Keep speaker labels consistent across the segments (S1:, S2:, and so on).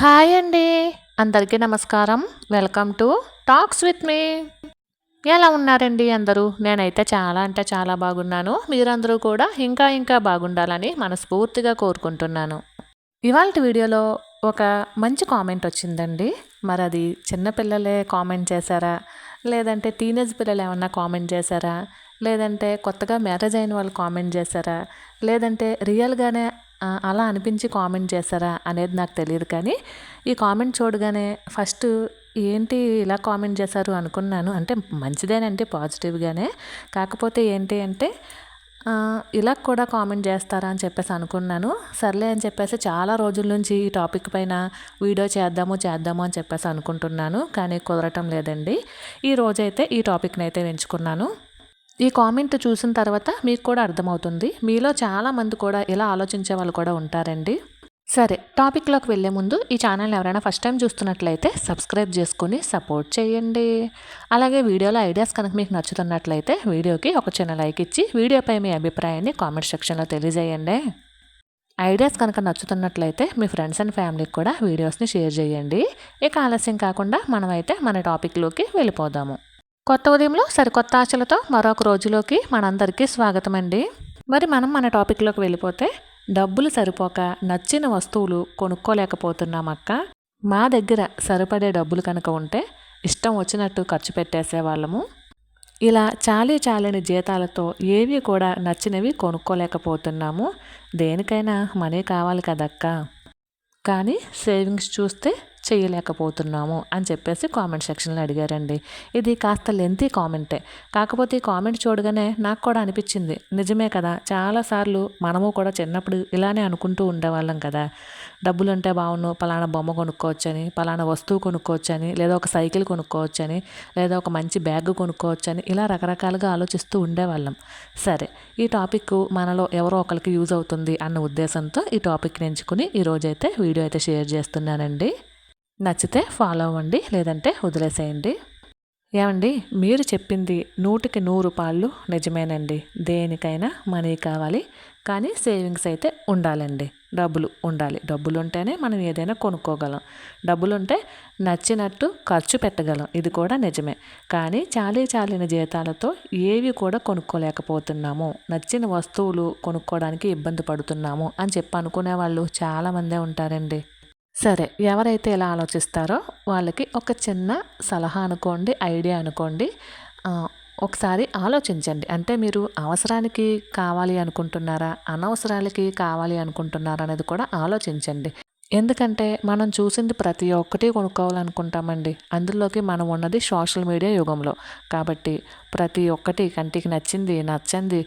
S1: Hi అండి. అందరికీ నమస్కారం. Welcome to talks with me. ఎలా ఉన్నారండి అందరూ? నేనైతే చాలా అంటే చాలా బాగున్నాను. మీరందరూ కూడా ఇంకా ఇంకా బాగుండాలని మనస్ఫూర్తిగా కోరుకుంటున్నాను. ఇవాళ వీడియోలో ఒక మంచి కామెంట్ వచ్చిందండి. మరి అది చిన్నపిల్లలే కామెంట్ చేశారా? లేదంటే టీనేజ్ పిల్లలు ఏమన్నా కామెంట్ చేశారా? లేదంటే కొత్తగా మ్యారేజ్ అయిన వాళ్ళు కామెంట్ చేశారా? లేదంటే రియల్గానే అలా అనిపించి కామెంట్ చేశారా అనేది నాకు తెలియదు కానీ ఈ కామెంట్ చూడగానే ఫస్ట్ ఏంటి ఇలా కామెంట్ చేశారు అనుకున్నాను. అంటే మంచిదేనంటే పాజిటివ్గానే కాకపోతే ఏంటి అంటే ఇలా కూడా కామెంట్ చేస్తారా అని చెప్పేసి అనుకున్నాను. సర్లే అని చెప్పేసి చాలా రోజుల నుంచి ఈ టాపిక్ పైన వీడియో చేద్దాము చేద్దాము అని చెప్పేసి అనుకుంటున్నాను. కానీ కుదరటం లేదండి. ఈ రోజైతే ఈ టాపిక్ని అయితే ఎంచుకున్నాను. ఈ కామెంట్ చూసిన తర్వాత మీకు కూడా అర్థమవుతుంది. మీలో చాలామంది కూడా ఇలా ఆలోచించే వాళ్ళు కూడా ఉంటారండి. సరే టాపిక్లోకి వెళ్ళే ముందు ఈ ఛానల్ ఎవరైనా ఫస్ట్ టైం చూస్తున్నట్లయితే సబ్స్క్రైబ్ చేసుకుని సపోర్ట్ చేయండి. అలాగే వీడియోలో ఐడియాస్ కనుక మీకు నచ్చుతున్నట్లయితే వీడియోకి ఒక చిన్న లైక్ ఇచ్చి వీడియోపై మీ అభిప్రాయాన్ని కామెంట్ సెక్షన్లో తెలియజేయండి. ఐడియాస్ కనుక నచ్చుతున్నట్లయితే మీ ఫ్రెండ్స్ అండ్ ఫ్యామిలీకి కూడా వీడియోస్ని షేర్ చేయండి. ఇక ఆలస్యం కాకుండా మనమైతే మన టాపిక్లోకి వెళ్ళిపోదాము. కొత్త ఉదయంలో సరికొత్త ఆశలతో మరొక రోజులోకి మనందరికీ స్వాగతం అండి మరి మనం మన టాపిక్లోకి వెళ్ళిపోతే డబ్బులు సరిపోక నచ్చిన వస్తువులు కొనుక్కోలేకపోతున్నాం అక్క మా దగ్గర సరిపడే డబ్బులు కనుక ఉంటే ఇష్టం వచ్చినట్టు ఖర్చు పెట్టేసేవాళ్ళము. ఇలా చాలీ చాలని జీతాలతో ఏవి కూడా నచ్చినవి కొనుక్కోలేకపోతున్నాము. దేనికైనా మనీ కావాలి కదక్క. కానీ సేవింగ్స్ చూస్తే చేయలేకపోతున్నాము అని చెప్పేసి కామెంట్ సెక్షన్లో అడిగారండి. ఇది కాస్త లెంతీ కామెంటే కాకపోతే ఈ కామెంట్ చూడగానే నాకు కూడా అనిపించింది. నిజమే కదా చాలాసార్లు మనము కూడా చిన్నప్పుడు ఇలానే అనుకుంటూ ఉండేవాళ్ళం కదా. డబ్బులు ఉంటే బాగుండు పలానా బొమ్మ కొనుక్కోవచ్చని పలానా వస్తువు కొనుక్కోవచ్చని లేదా ఒక సైకిల్ కొనుక్కోవచ్చని లేదా ఒక మంచి బ్యాగ్ కొనుక్కోవచ్చని ఇలా రకరకాలుగా ఆలోచిస్తూ ఉండేవాళ్ళం. సరే ఈ టాపిక్ మనలో ఎవరో ఒకరికి యూజ్ అవుతుంది అన్న ఉద్దేశంతో ఈ టాపిక్ని ఎంచుకుని ఈరోజైతే వీడియో అయితే షేర్ చేస్తున్నానండి. నచ్చితే ఫాలో అవ్వండి లేదంటే వదిలేసేయండి. ఏమండి మీరు చెప్పింది నూటికి నూరు పాళ్ళు నిజమేనండి. దేనికైనా మనీ కావాలి కానీ సేవింగ్స్ అయితే ఉండాలండి. డబ్బులు ఉండాలి. డబ్బులు ఉంటేనే మనం ఏదైనా కొనుక్కోగలం. డబ్బులు ఉంటే నచ్చినట్టు ఖర్చు పెట్టగలం. ఇది కూడా నిజమే. కానీ చాలీ చాలిన జీతాలతో ఏవి కూడా కొనుక్కోలేకపోతున్నాము. నచ్చిన వస్తువులు కొనుక్కోవడానికి ఇబ్బంది పడుతున్నాము అని చెప్పి అనుకునే వాళ్ళు చాలామందే ఉంటారండి. సరే ఎవరైతే ఇలా ఆలోచిస్తారో వాళ్ళకి ఒక చిన్న సలహా అనుకోండి ఐడియా అనుకోండి ఒకసారి ఆలోచించండి. అంటే మీరు అవసరానికి కావాలి అనుకుంటున్నారా అనవసరాలకి కావాలి అనుకుంటున్నారా అనేది కూడా ఆలోచించండి. ఎందుకంటే మనం చూసింది ప్రతి ఒక్కటి కొనుక్కోవాలనుకుంటామండి. అందులోకి మనం ఉన్నది సోషల్ మీడియా యుగంలో. కాబట్టి ప్రతి ఒక్కటి కంటికి నచ్చింది నచ్చింది.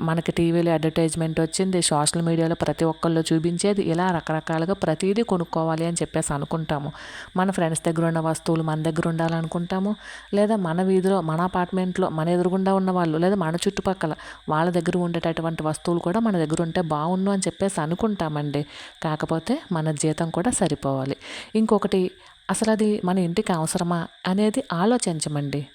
S1: మనకి టీవీలో అడ్వర్టైజ్మెంట్ వచ్చింది సోషల్ మీడియాలో ప్రతి ఒక్కళ్ళు చూపించేది ఇలా రకరకాలుగా ప్రతిదీ కొనుక్కోవాలి అని చెప్పేసి అనుకుంటాము. మన ఫ్రెండ్స్ దగ్గర ఉన్న వస్తువులు మన దగ్గర ఉండాలనుకుంటాము. లేదా మన వీధిలో మన అపార్ట్మెంట్లో మన ఎదురుగుండా ఉన్న వాళ్ళు లేదా మన చుట్టుపక్కల వాళ్ళ దగ్గర ఉండేటటువంటి వస్తువులు కూడా మన దగ్గర ఉంటే బాగుండు అని చెప్పేసి అనుకుంటామండి. కాకపోతే మన జీతం కూడా సరిపోవాలి. ఇంకొకటి అసలు అది మన ఇంటికి అవసరమా అనేది ఆలోచించమండి.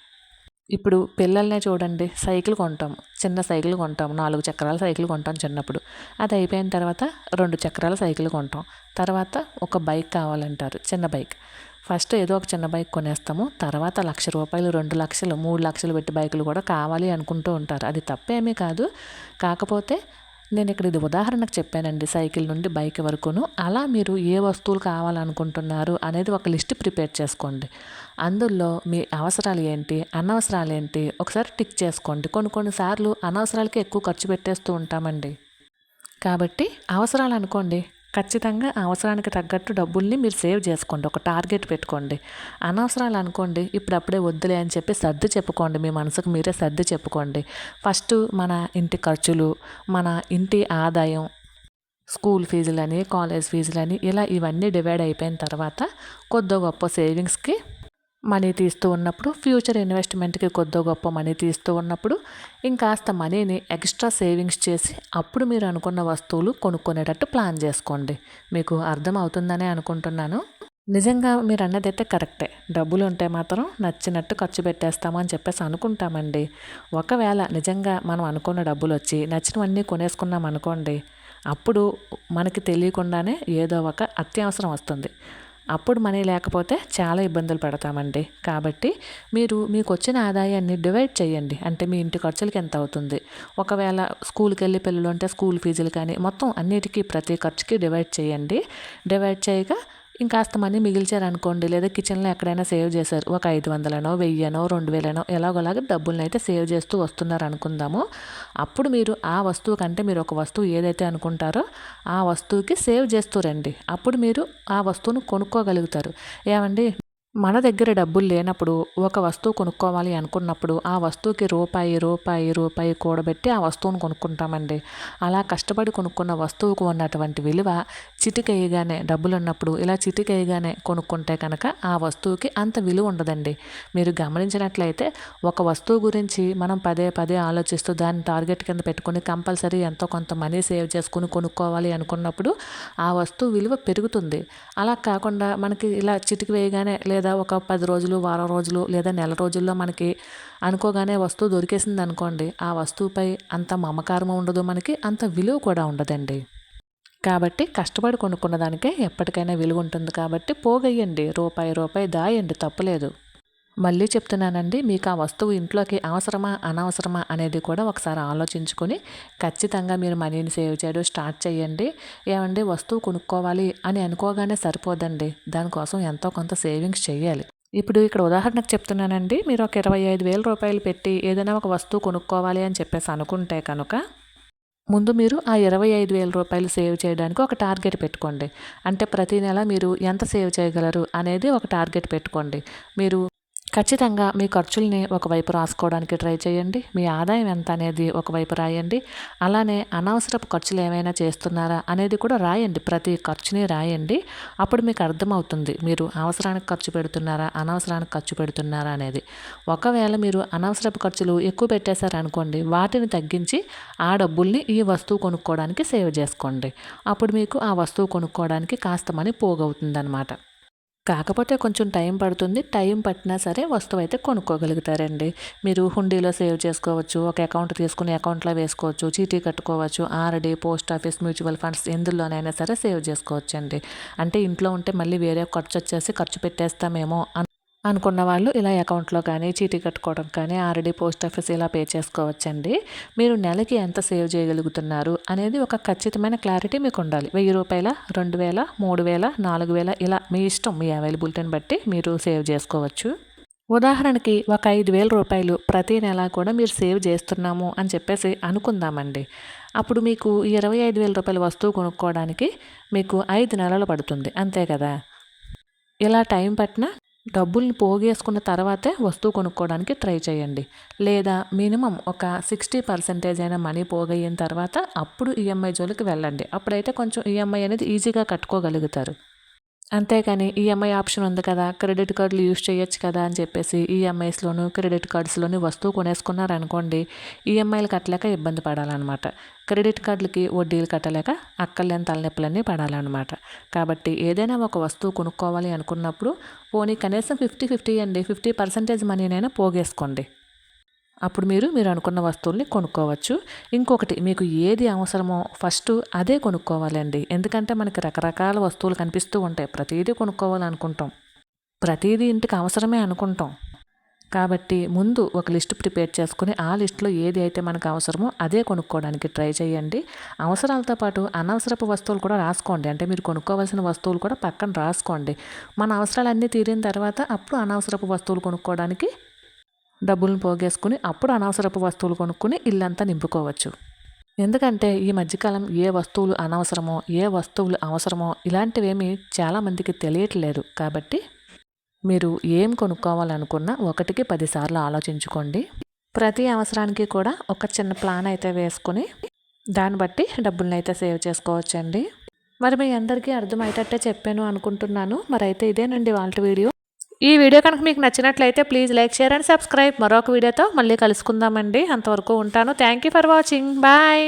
S1: ఇప్పుడు పిల్లల్నే చూడండి సైకిల్ కొంటాం చిన్న సైకిల్ కొంటాం నాలుగు చక్రాల సైకిల్ కొంటాం చిన్నప్పుడు. అది అయిపోయిన తర్వాత రెండు చక్రాల సైకిల్ కొంటాం. తర్వాత ఒక బైక్ కావాలంటారు చిన్న బైక్. ఫస్ట్ ఏదో ఒక చిన్న బైక్ కొనేస్తాము. తర్వాత లక్ష రూపాయలు రెండు లక్షలు మూడు లక్షలు పెట్టి బైకులు కూడా కావాలి అనుకుంటూ ఉంటారు. అది తప్పేమీ కాదు. కాకపోతే నేను ఇక్కడ ఇది ఉదాహరణకు చెప్పానండి సైకిల్ నుండి బైక్ వరకును. అలా మీరు ఏ వస్తువులు కావాలనుకుంటున్నారు అనేది ఒక లిస్ట్ ప్రిపేర్ చేసుకోండి. అందులో మీ అవసరాలు ఏంటి అనవసరాలు ఏంటి ఒకసారి టిక్ చేసుకోండి. కొన్ని కొన్నిసార్లు అనవసరాలకి ఎక్కువ ఖర్చు పెట్టేస్తూ ఉంటామండి. కాబట్టి అవసరాలు అనుకోండి. ఖచ్చితంగా అవసరానికి తగ్గట్టు డబ్బుల్ని మీరు సేవ్ చేసుకోండి. ఒక టార్గెట్ పెట్టుకోండి. అనవసరాలు అనుకోండి ఇప్పుడప్పుడే వద్దులే అని చెప్పి సర్ది చెప్పుకోండి. మీ మనసుకు మీరే సర్ది చెప్పుకోండి. ఫస్ట్ మన ఇంటి ఖర్చులు మన ఇంటి ఆదాయం స్కూల్ ఫీజులని కాలేజ్ ఫీజులని ఇలా ఇవన్నీ డివైడ్ అయిపోయిన తర్వాత కొద్ది గొప్ప సేవింగ్స్కి మనీ తీస్తూ ఉన్నప్పుడు ఫ్యూచర్ ఇన్వెస్ట్మెంట్కి కొద్ది గొప్ప మనీ తీస్తూ ఉన్నప్పుడు ఇంకాస్త మనీని ఎక్స్ట్రా సేవింగ్స్ చేసి అప్పుడు మీరు అనుకున్న వస్తువులు కొనుక్కునేటట్టు ప్లాన్ చేసుకోండి. మీకు అర్థం అవుతుందనే అనుకుంటున్నాను. నిజంగా మీరు అన్నదైతే కరెక్టే. డబ్బులు ఉంటే మాత్రం నచ్చినట్టు ఖర్చు పెట్టేస్తామని చెప్పేసి అనుకుంటామండి. ఒకవేళ నిజంగా మనం అనుకున్న డబ్బులు వచ్చి నచ్చినవన్నీ కొనేసుకున్నాం అనుకోండి అప్పుడు మనకి తెలియకుండానే ఏదో ఒక అత్యవసరం వస్తుంది. అప్పుడు మనీ లేకపోతే చాలా ఇబ్బందులు పడతామండి. కాబట్టి మీరు మీకు వచ్చిన ఆదాయాన్ని డివైడ్ చేయండి. అంటే మీ ఇంటి ఖర్చులకి ఎంత అవుతుంది? ఒకవేళ స్కూల్కి వెళ్ళి పిల్లలు ఉంటే స్కూల్ ఫీజులు కానీ మొత్తం అన్నిటికీ ప్రతి ఖర్చుకి డివైడ్ చేయండి. డివైడ్ చేయగా ఇంకాస్త మనీ మిగిల్చారనుకోండి లేదా కిచెన్లో ఎక్కడైనా సేవ్ చేశారు ఒక ఐదు వందలనో వెయ్యనో రెండు వేలనో ఎలాగోలాగా డబ్బులను అయితే సేవ్ చేస్తూ వస్తున్నారు అనుకుందాము అప్పుడు మీరు ఆ వస్తువు కంటే మీరు ఒక వస్తువు ఏదైతే అనుకుంటారో ఆ వస్తువుకి సేవ్ చేస్తూ రండి. అప్పుడు మీరు ఆ వస్తువును కొనుక్కోగలుగుతారు. ఏమండి? మన దగ్గర డబ్బులు లేనప్పుడు ఒక వస్తువు కొనుక్కోవాలి అనుకున్నప్పుడు ఆ వస్తువుకి రూపాయి రూపాయి రూపాయి కూడబెట్టి ఆ వస్తువును కొనుక్కుంటామండి. అలా కష్టపడి కొనుక్కున్న వస్తువుకు ఉన్నటువంటి విలువ చిటికేయగానే డబ్బులు ఉన్నప్పుడు ఇలా చిటికేయగానే కొనుక్కుంటే కనుక ఆ వస్తువుకి అంత విలువ ఉండదండి. మీరు గమనించినట్లయితే ఒక వస్తువు గురించి మనం పదే పదే ఆలోచిస్తూ దాన్ని టార్గెట్ కింద పెట్టుకుని కంపల్సరీ ఎంతో కొంత మనీ సేవ్ చేసుకుని కొనుక్కోవాలి అనుకున్నప్పుడు ఆ వస్తువు విలువ పెరుగుతుంది. అలా కాకుండా మనకి ఇలా చిటికి వేయగానే లేదా లేదా ఒక పది రోజులు వారం రోజులు లేదా నెల రోజుల్లో మనకి అనుకోగానే వస్తువు దొరికేసింది అనుకోండి ఆ వస్తువుపై అంత మమకారం ఉండదు మనకి అంత విలువ కూడా ఉండదండి. కాబట్టి కష్టపడి కొనుక్కున్న దానికే ఎప్పటికైనా విలువ ఉంటుంది కాబట్టి పోగయ్యండి రూపాయి రూపాయి దాయండి తప్పులేదు. మళ్ళీ చెప్తున్నానండి మీకు ఆ వస్తువు ఇంట్లోకి అవసరమా అనవసరమా అనేది కూడా ఒకసారి ఆలోచించుకొని ఖచ్చితంగా మీరు మనీని సేవ్ చేయడం స్టార్ట్ చేయండి. ఏమండి వస్తువు కొనుక్కోవాలి అని అనుకోగానే సరిపోదండి. దానికోసం ఎంతో కొంత సేవింగ్స్ చేయాలి. ఇప్పుడు ఇక్కడ ఉదాహరణకు చెప్తున్నానండి మీరు ఒక ఇరవై ఐదు వేల రూపాయలు పెట్టి ఏదైనా ఒక వస్తువు కొనుక్కోవాలి అని చెప్పేసి అనుకుంటే కనుక ముందు మీరు ఆ ఇరవై ఐదు వేల రూపాయలు సేవ్ చేయడానికి ఒక టార్గెట్ పెట్టుకోండి. అంటే ప్రతి నెల మీరు ఎంత సేవ్ చేయగలరు అనేది ఒక టార్గెట్ పెట్టుకోండి. మీరు ఖచ్చితంగా మీ ఖర్చుల్ని ఒకవైపు రాసుకోవడానికి ట్రై చేయండి. మీ ఆదాయం ఎంత అనేది ఒకవైపు రాయండి. అలానే అనవసరపు ఖర్చులు ఏమైనా చేస్తున్నారా అనేది కూడా రాయండి. ప్రతి ఖర్చుని రాయండి. అప్పుడు మీకు అర్థమవుతుంది మీరు అవసరానికి ఖర్చు పెడుతున్నారా అనవసరానికి ఖర్చు పెడుతున్నారా అనేది. ఒకవేళ మీరు అనవసరపు ఖర్చులు ఎక్కువ పెట్టేశారనుకోండి వాటిని తగ్గించి ఆ డబ్బుల్ని ఈ వస్తువు కొనుక్కోవడానికి సేవ్ చేసుకోండి. అప్పుడు మీకు ఆ వస్తువు కొనుక్కోవడానికి కాస్త మనీ పోగవుతుందనమాట కాకపోతే కొంచెం టైం పడుతుంది. టైం పట్టినా సరే వస్తువు అయితే కొనుక్కోగలుగుతారండి. మీరు హుండీలో సేవ్ చేసుకోవచ్చు ఒక అకౌంట్ తీసుకుని అకౌంట్లో వేసుకోవచ్చు చీటీ కట్టుకోవచ్చు RD post office mutual funds ఎందులోనైనా సరే సేవ్ చేసుకోవచ్చండి. అంటే ఇంట్లో ఉంటే మళ్ళీ వేరే ఖర్చు వచ్చేసి ఖర్చు పెట్టేస్తామేమో అనుకున్న వాళ్ళు ఇలా అకౌంట్లో కానీ చీటీ కట్టుకోవడం కానీ ఆల్రెడీ పోస్ట్ ఆఫీస్ ఇలా పే చేసుకోవచ్చండి. మీరు నెలకి ఎంత సేవ్ చేయగలుగుతున్నారు అనేది ఒక ఖచ్చితమైన క్లారిటీ మీకు ఉండాలి. వెయ్యి రూపాయల రెండు వేల మూడు వేల నాలుగు వేల ఇలా మీ ఇష్టం మీ అవైలబిలిటీని బట్టి మీరు సేవ్ చేసుకోవచ్చు. ఉదాహరణకి ఒక ఐదు వేల రూపాయలు ప్రతి నెల కూడా మీరు సేవ్ చేస్తున్నాము అని చెప్పేసి అనుకుందామండి. అప్పుడు మీకు ఇరవై ఐదు వేల రూపాయల వస్తువు కొనుక్కోవడానికి మీకు ఐదు నెలలు పడుతుంది. అంతే కదా? ఇలా టైం పట్టినా డబ్బుల్ని పోగేసుకున్న తర్వాతే వస్తువు కొనుక్కోవడానికి ట్రై చేయండి. లేదా మినిమం ఒక సిక్స్టీ పర్సెంటేజ్ అయిన మనీ పోగయిన తర్వాత అప్పుడు ఈఎంఐ జోలికి వెళ్ళండి. అప్పుడైతే కొంచెం ఈఎంఐ అనేది ఈజీగా కట్టుకోగలుగుతారు. అంతేకాని ఈఎంఐ ఆప్షన్ ఉంది కదా క్రెడిట్ కార్డులు యూజ్ చేయొచ్చు కదా అని చెప్పేసి ఈఎంఐస్లోను క్రెడిట్ కార్డ్స్లోని వస్తువు కొనేసుకున్నారనుకోండి ఈఎంఐలు కట్టలేక ఇబ్బంది పడాలన్నమాట. క్రెడిట్ కార్డులకి వడ్డీలు కట్టలేక అక్కర్లేని తలనొప్పులన్నీ పడాలన్నమాట. కాబట్టి ఏదైనా ఒక వస్తువు కొనుక్కోవాలి అనుకున్నప్పుడు పోనీ కనీసం ఫిఫ్టీ ఫిఫ్టీ అండి ఫిఫ్టీ పర్సెంటేజ్ మనీనైనా పోగేసుకోండి. అప్పుడు మీరు మీరు అనుకున్న వస్తువుల్ని కొనుక్కోవచ్చు. ఇంకొకటి మీకు ఏది అవసరమో ఫస్ట్ అదే కొనుక్కోవాలండి. ఎందుకంటే మనకి రకరకాల వస్తువులు కనిపిస్తూ ఉంటాయి. ప్రతిదీ కొనుక్కోవాలనుకుంటాం. ప్రతిదీ ఇంటికి అవసరమే అనుకుంటాం. కాబట్టి ముందు ఒక లిస్ట్ ప్రిపేర్ చేసుకుని ఆ లిస్ట్లో ఏది అయితే మనకు అవసరమో అదే కొనుక్కోవడానికి ట్రై చేయండి. అవసరాలతో పాటు అనవసరపు వస్తువులు కూడా రాసుకోండి. అంటే మీరు కొనుక్కోవాల్సిన వస్తువులు కూడా పక్కన రాసుకోండి. మన అవసరాలన్నీ తీరిన తర్వాత అప్పుడు అనవసరపు వస్తువులు కొనుక్కోవడానికి డబ్బులను పోగేసుకుని అప్పుడు అనవసరపు వస్తువులు కొనుక్కుని ఇల్లంతా నింపుకోవచ్చు. ఎందుకంటే ఈ మధ్యకాలం ఏ వస్తువులు అనవసరమో ఏ వస్తువులు అవసరమో ఇలాంటివేమీ చాలామందికి తెలియట్లేదు. కాబట్టి మీరు ఏం కొనుక్కోవాలనుకున్నా ఒకటికి పదిసార్లు ఆలోచించుకోండి. ప్రతి అవసరానికి కూడా ఒక చిన్న ప్లాన్ అయితే వేసుకుని దాన్ని బట్టి డబ్బుల్ని అయితే సేవ్ చేసుకోవచ్చండి. మరి మీ అందరికీ అర్థమయ్యేటట్టే చెప్పాను అనుకుంటున్నాను. మరైతే ఇదేనండి వాళ్ళ వీడియో. ఈ వీడియో కనుక మీకు నచ్చినట్లయితే please like share and subscribe మరొక వీడియోతో మళ్ళీ కలుసుకుందామండి. అంతవరకు ఉంటాను. Thank you for watching bye